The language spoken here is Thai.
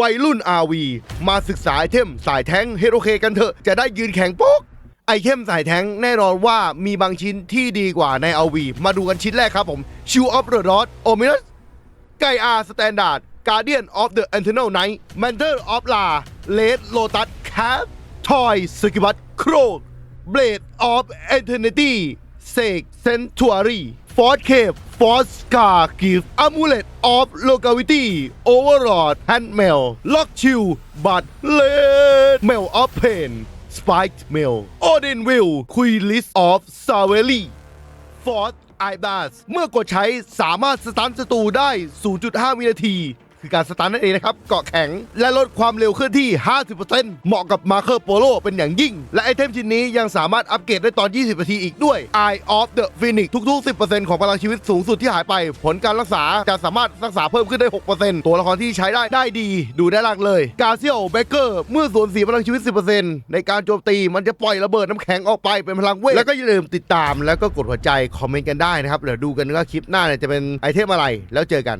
วัยรุ่นอาวีมาศึกษาไอเทมสายแทงเฮโรเคกันเถอะ จะได้ยืนแข็งปุ๊กไอเทมสายแทงแน่นอนว่ามีบางชิ้นที่ดีกว่าในอาวีมาดูกันชิ้นแรกครับผมชิวออฟเดอะรอดโอมินัสไกอาร์สแตนดาร์ดการเดียนออฟเดอะแอนเทนอลไนท์แมนเทอร์ออฟลาเลดโลตัสแคปทอยสกิบัตโครกเบลดออฟแอนเทนิตี้เซกเซนทัวรี่ ฟอร์ดเคปฟอร์ดสกากิฟอะมูเลตออฟโลกาวิตี้โอเวอร์รอดแฮนด์เมลล็อกชิลบัตเลดเมลออฟเพนสไปายเมลออเดนวิลควีลิสออฟซาเวลีฟอร์ดไอบัสเมื่อกดใช้สามารถสตาร์ทศัตรูได้ 0.5 วินาที คือการสตันนั่นเองนะครับเกาะแข็ง และลดความเร็วเคลื่อนที่ 50%เหมาะกับมาเคอร์โปโลเป็นอย่างยิ่ง และไอเทมชิ้นนี้ยังสามารถอัปเกรดได้ตอน 20นาทีอีกด้วย Eye of the Phoenix ทุกๆ 10%ของพลังชีวิตสูงสุดที่หายไป ผลการรักษาจะสามารถรักษาเพิ่มขึ้นได้ 6%ตัวละครที่ใช้ได้ได้ดี ดูได้หลักเลยกาเซียลเบเกอร์เมื่อสูญเสียพลังชีวิต 10%ในการโจมตีมันจะปล่อยระเบิดน้ำแข็งออกไปเป็นพลังเวทแล้วก็อย่าลืมติดตาม แล้วก็กดหัวใจคอมเมนต์กันได้นะครับเดี๋ยวดูกันว่าคลิปหน้าเนี่ยจะเป็นไอเทมอะไรแล้วเจอกัน